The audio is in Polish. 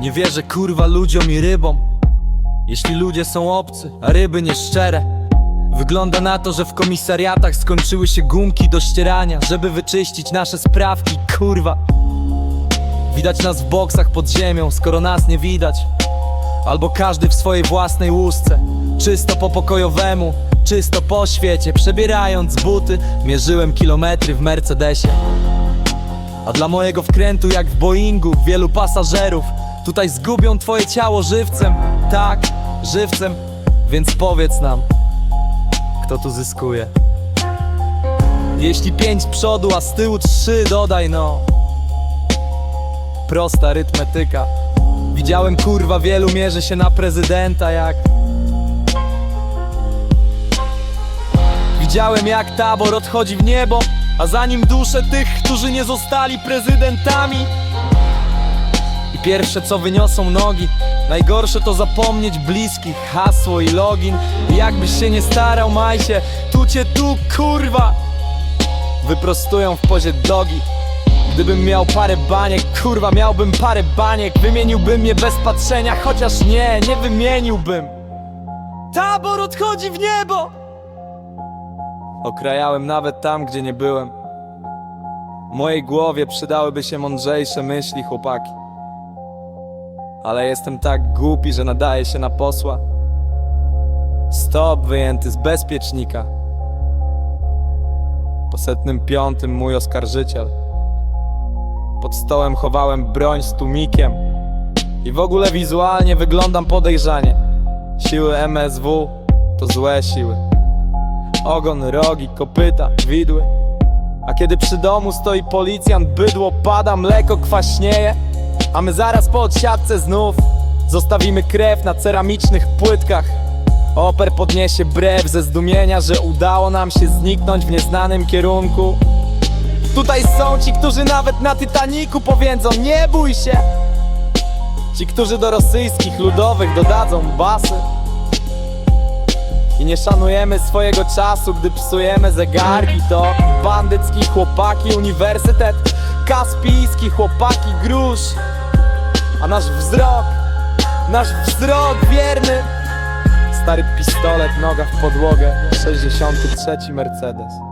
Nie wierzę kurwa ludziom i rybom. Jeśli ludzie są obcy, a ryby nieszczere. Wygląda na to, że w komisariatach skończyły się gumki do ścierania Żeby wyczyścić nasze sprawki, kurwa. Widać nas w boksach pod ziemią, skoro nas nie widać. Albo każdy w swojej własnej łusce. Czysto po pokojowemu, czysto po świecie. Przebierając buty, mierzyłem kilometry w Mercedesie. A dla mojego wkrętu jak w Boeingu wielu pasażerów Tutaj zgubią twoje ciało żywcem. Tak, żywcem. Więc powiedz nam Kto tu zyskuje. Jeśli pięć przodu, a z tyłu trzy dodaj no. Prosta arytmetyka. Widziałem kurwa wielu mierzy się na prezydenta jak Widziałem jak tabor odchodzi w niebo A za nim dusze tych, którzy nie zostali prezydentami pierwsze co wyniosą nogi Najgorsze to zapomnieć bliskich, hasło i login. I jakbyś się nie starał, majsie Tu cię tu kurwa. Wyprostują w pozie dogi. Gdybym miał parę baniek, kurwa miałbym parę baniek. Wymieniłbym je bez patrzenia, chociaż nie, nie wymieniłbym. Tabor odchodzi w niebo! Okrajałem nawet tam, gdzie nie byłem. Mojej głowie przydałyby się mądrzejsze myśli, chłopaki Ale jestem tak głupi, że nadaje się na posła. Stop wyjęty z bezpiecznika. Po setnym piątym mój oskarżyciel. Pod stołem chowałem broń z tłumikiem. I w ogóle wizualnie wyglądam podejrzanie. Siły MSW to złe siły. Ogon, rogi, kopyta, widły. A kiedy przy domu stoi policjant Bydło pada, mleko kwaśnieje A my zaraz po odsiadce znów Zostawimy krew na ceramicznych płytkach. Oper podniesie brew ze zdumienia Że udało nam się zniknąć w nieznanym kierunku. Tutaj są ci, którzy nawet na Titaniku powiedzą nie bój się. Ci, którzy do rosyjskich ludowych dodadzą basy. I nie szanujemy swojego czasu, gdy psujemy zegarki. To bandycki chłopaki, uniwersytet Kaspijski chłopaki, grusz. A nasz wzrok, nasz wzrok wierny. Stary pistolet, noga w podłogę. 63 Mercedes